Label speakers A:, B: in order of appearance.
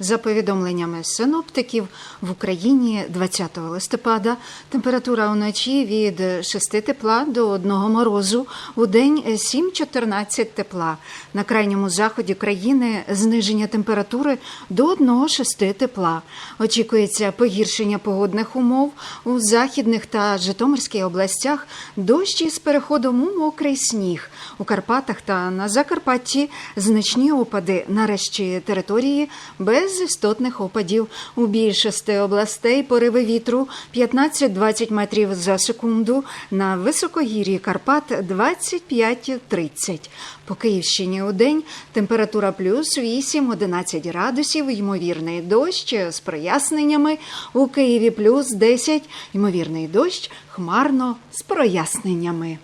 A: За повідомленнями синоптиків, в Україні 20 листопада температура вночі від 6 тепла до 1 морозу, у день 7-14 тепла. На крайньому заході країни зниження температури до 1-6 тепла. Очікується погіршення погодних умов у західних та Житомирській областях, дощі з переходом у мокрий сніг. У Карпатах та на Закарпатті значні опади на решті території без істотних опадів. У більшості областей пориви вітру 15-20 метрів за секунду. На високогір'ї Карпат 25-30. По Київщині у день температура плюс 8-11 градусів, ймовірний дощ з проясненнями. У Києві плюс 10, ймовірний дощ хмарно з проясненнями.